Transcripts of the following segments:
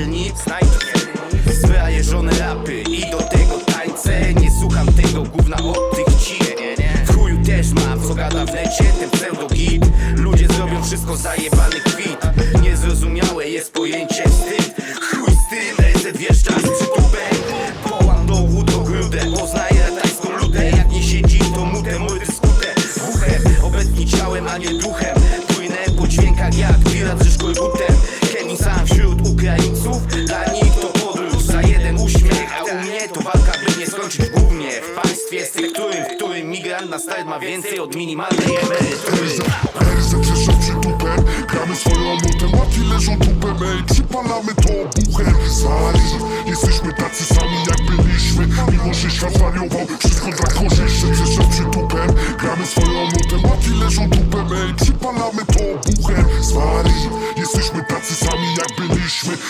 Znajdź Zwyrajeżone rapy. I do tego tańce. Nie słucham tego gówna od tych cije W chuju też mam, co gada w necie Ten pseudogit Ludzie zrobią wszystko zajebany kwit. Niezrozumiałe jest pojęcie wstyd. Chuj z tym, reset wjeżdża z przytupem Połam dowód o grudę Poznaję ratańską ludę. Jak nie siedzi to mutę, mordy skute. Buchem, obecnie ciałem, a nie duchem Dla nich to podróż. Za jeden uśmiech A u mnie to walka, by nie skończyć w gównie W państwie którym, w którym migrant na start ma więcej od minimalnej emerytury. Gramy swoją nutę, łatwi leżą tupem Ej, przypalamy to buchem Zwali, jesteśmy tacy sami jak byliśmy. Mimo, że świat wariował, wszystko dla korzyści. Przeszła przytupem Gramy swoją nutę, łatwi leżą tupem Ej, przypalamy to buchem Zwali,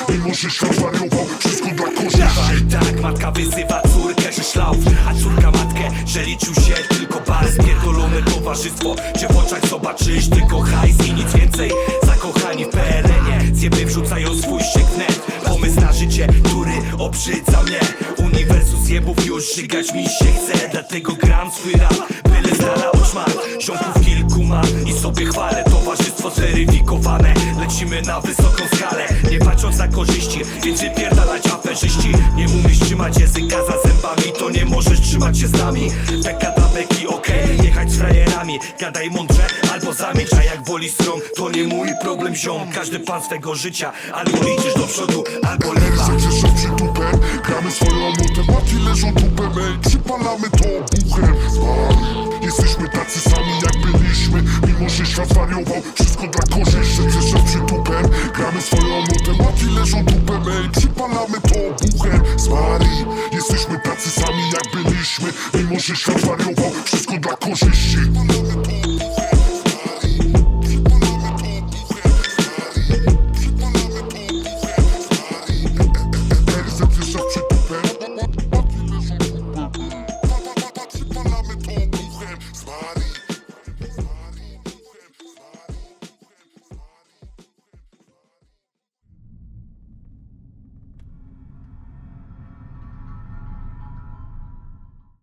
Mimo, że świat wariował, wszystko dla korzyści I tak matka wyzywa córkę, że szlauf A córka matkę, że liczył się tylko bar Spierdolone towarzystwo, gdzie w oczach zobaczysz tylko hajs i nic więcej. Zakochani w PRL-ie, zjeby wrzucają swój ściek w net Pomysł na życie, który obrzydza mnie. Uniwersum zjebów już żygać mi się chce Dlatego gram swój rap, byle z dala Ziomków kilku mam i sobie chwalę Towarzystwo zweryfikowane, lecimy na wysoką skalę Nie patrząc na korzyści, więc wypierdalać aferzyści Nie umiesz trzymać języka za zębami To nie możesz trzymać się z nami. Beka dla beki, okej, jechać z frajerami. Gadaj mądrze albo zamilcz A jak woli strong, to nie mój problem ziom. Każdy pan swego życia, albo liczysz do przodu, albo przeszła przytupem Gramy swoją nutę, leżą przypalamy to buchem Mimo, że świat wariował, wszystko dla korzyści Przeszła przytupem Gramy swoją nutę, łatwi leżą tupem Ej, przypalamy to buchem Zwali, jesteśmy tacy sami jak byliśmy Mimo, że świat wariował, wszystko dla korzyści